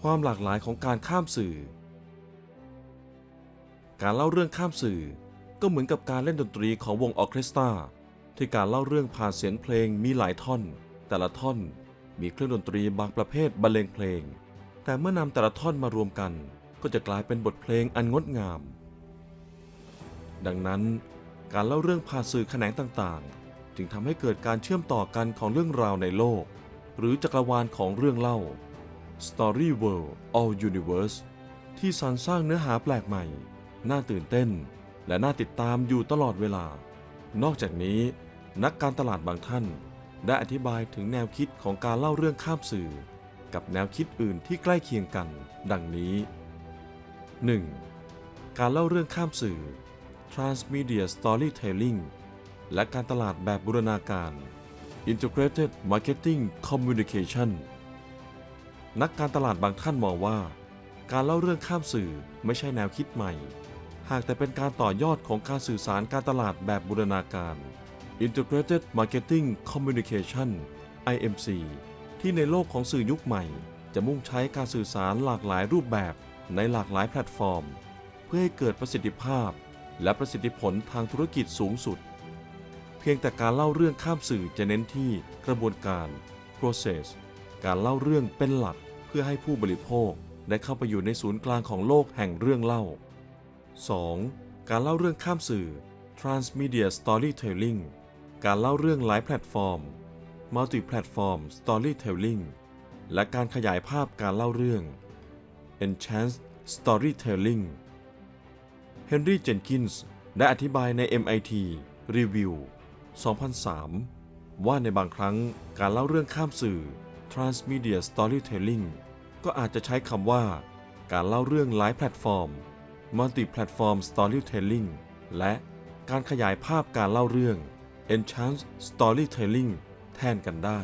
ความหลากหลายของการข้ามสื่อ การเล่าเรื่องข้ามสื่อก็เหมือนกับการเล่นดนตรีของวงออเคสตราที่การเล่าเรื่องผ่านเสียงเพลงมีหลายท่อน แต่ละท่อนมีเครื่องดนตรีบางประเภทบรรเลงเพลง แต่เมื่อนำแต่ละท่อนมารวมกัน ก็จะกลายเป็นบทเพลงอันงดงาม ดังนั้น การเล่าเรื่องผ่านสื่อแขนงต่างๆ จึงทำให้เกิดการเชื่อมต่อกันของเรื่องราวในโลก หรือจักรวาลของเรื่องเล่า Story World All Universe ที่สรรสร้างเนื้อหาแปลกใหม่ น่าตื่นเต้น และน่าติดตามอยู่ตลอดเวลา นอกจากนี้ นักการตลาดบางท่าน ได้อธิบายถึงแนวคิดของการเล่าเรื่องข้ามสื่อ กับแนวคิดอื่นที่ใกล้เคียงกัน ดังนี้ 1. การเล่าเรื่องข้ามสื่อ Transmedia Storytelling และการตลาดแบบบูรณาการ Integrated Marketing Communication นักการตลาดบางท่านมองว่า การเล่าเรื่องข้ามสื่อไม่ใช่แนวคิดใหม่ หากแต่เป็นการต่อยอดของการสื่อสารการตลาดแบบบูรณาการ Integrated Marketing Communication IMC ที่ในโลกของสื่อยุคใหม่ จะมุ่งใช้การสื่อสารหลากหลายรูปแบบในหลากหลายแพลตฟอร์ม เพื่อให้เกิดประสิทธิภาพ และประสิทธิผลทางธุรกิจสูงสุด เพียงแต่การเล่าเรื่องข้ามสื่อจะเน้นที่กระบวนการ process การเล่าเรื่องเป็นหลักเพื่อให้ผู้บริโภคได้เข้าไปอยู่ในศูนย์กลางของโลกแห่งเรื่องเล่า 2. การเล่าเรื่องข้ามสื่อ transmedia storytelling การเล่าเรื่องหลายแพลตฟอร์ม multi platform storytelling และการขยายภาพการเล่าเรื่อง enhanced storytelling เฮนรี่เจนกินส์ได้อธิบายใน MIT Review 2003 ว่าในบางครั้งการเล่าเรื่องข้ามสื่อ transmedia storytelling ก็อาจจะใช้คำว่า การเล่าเรื่องหลายแพลตฟอร์ม multi platform storytelling และการขยายภาพการเล่าเรื่อง enhanced storytelling แทนกันได้